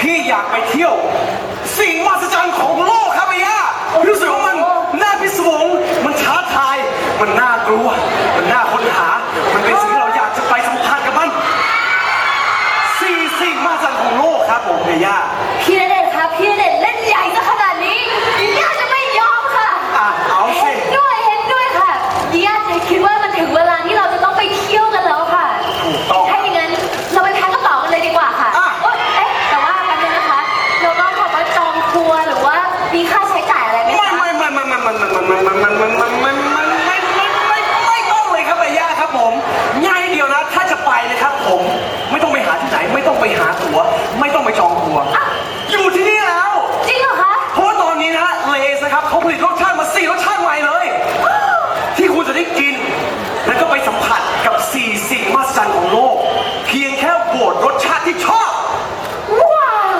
พี่อยากไปเที่ยว สิ่งมหัศจรรย์ของโลกครับไอ้ยารู้สึกว่ามันน่าพิศวงมันท้าทาย มันน่ากลัว มันน่าค้นหา มันเป็นสิ่งที่เราอยากจะไปสัมผัสกับมันสี่สิ่งมหัศจรรย์ของโลกครับผมไอ้ย่าพี่เดชนครับพี่เดชนเล่นใหญ่นะครับ มันมันมันมันไม่ไม่ไม่ไม่ต้องเลยครับใบย่าครับผม ง่ายเดียวนะ ถ้าจะไปเลยครับผม ไม่ต้องไปหาที่ไหนไม่ต้องไปหาตัวไม่ต้องไปจองตัวอยู่ที่นี่แล้ว จริงเหรอคะ เพราะตอนนี้นะเลสครับเขาผลิตรสชาติมาสี่รสชาติใหม่เลย ที่คุณจะได้กิน แล้วก็ไปสัมผัสกับสี่สิ่งมหัศจรรย์ของโลก เพียงแค่โหวตรสชาติที่ชอบ ว้าว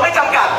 โหวตไม่จำกัด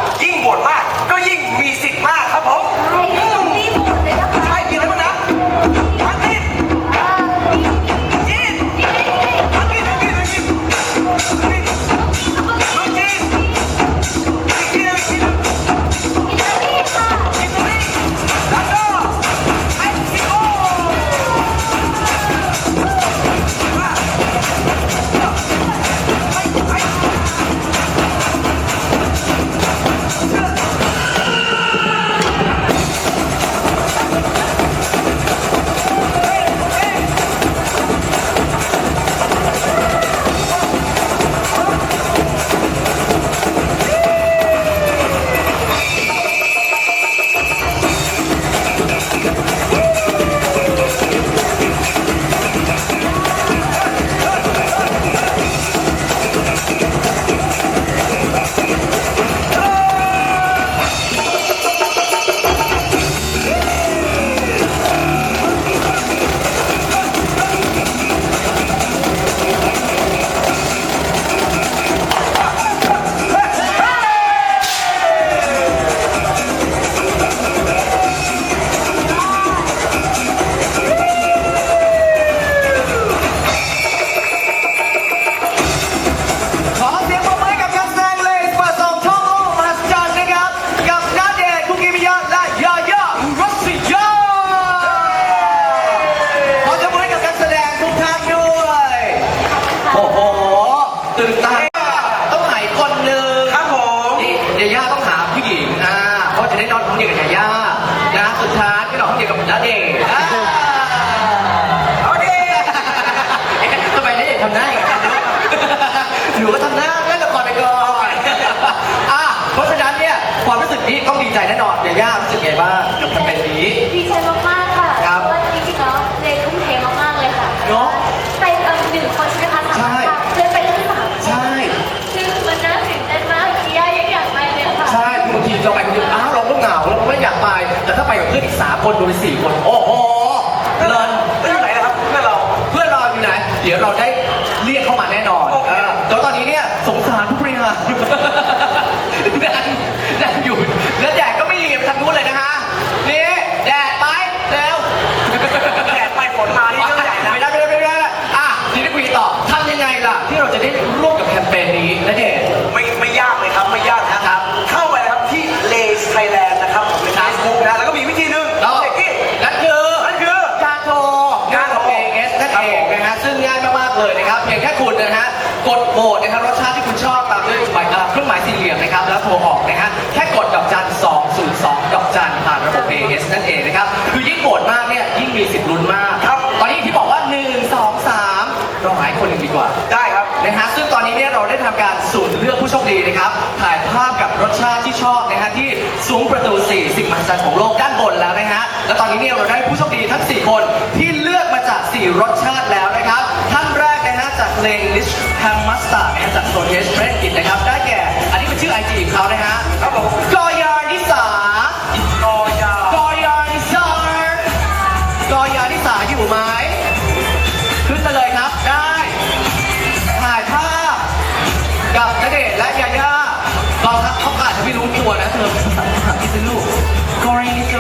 ไปแต่ถ้าไปกับเพื่อนอีกสามคนรวมเป็นสี่คน โอ้โหเลินแล้วอยู่ไหนนะครับเพื่อนเราเพื่อนเราอยู่ไหน เดี๋ยวเราได้เรียกเข้ามาแน่นอนโอเคเออแต่ว่าตอนนี้เนี่ยสงสารผู้บริหารนั่งนั่งอยู่ แล้วแดดก็ไม่เหลียมทางนู้นเลยนะฮะ นี่แดดไปเร็วแดดไปฝนมานี่เรื่องใหญ่นะ ไม่ได้ไม่ได้ไม่ได้อะทีนี้คุยต่อทำยังไงล่ะ ที่เราจะได้ร่วมกับแคมเปญนี้นะเดชายมากๆเลยนะครับเพียงแค่คุณนะฮะกดโหวตนะครับรสชาติที่คุณชอบตามด้วยหมายอ่าเครื่องหมายสี่เหลี่ยมนะครับแล้วโทรออกนะฮะแค่กดดอกจัน202ดอกจันผ่านระบบ AS นั่นเองนะครับคือยิ่งโหวตมากเนี่ยยิ่งมีสิทธิ์ลุ้นมากครับตอนนี้ที่บอกว่า 1 2 3เราหายคนหนึ่งดีกว่าได้ครับนะฮะซึ่งตอนนี้เนี่ยเราได้ทำการสุ่มเลือกผู้โชคดีนะครับถ่ายภาพกับรสชาติที่ชอบนะฮะที่ซุ้มประตู4สิ่งมหัศจรรย์ของโลกด้านบนแล้วนะฮะและตอนนี้เนี่ยเราได้ผู้โชคดีทั้ง 4 คนที่เลือกมาจาก 4 รสชาติแล้วนะครับท่านแรก นะฮะจากเลงลิชแฮมมัสตาร์ดนะฮะจากโซเทสเรนกินนะครับ ได้แก่ อันนี้เป็นชื่อไอจีของเขานะฮะครับผมกอยานิสากอยากอยานิสากอยานิสาอยู่ไหมขึ้นมาเลยครับได้ ถ่ายภาพกับณเดชน์และยาย่าตอนทักเขาอาจจะไม่รู้ตัวนะเธอภาษาที่เป็นลูกกอรินิเจ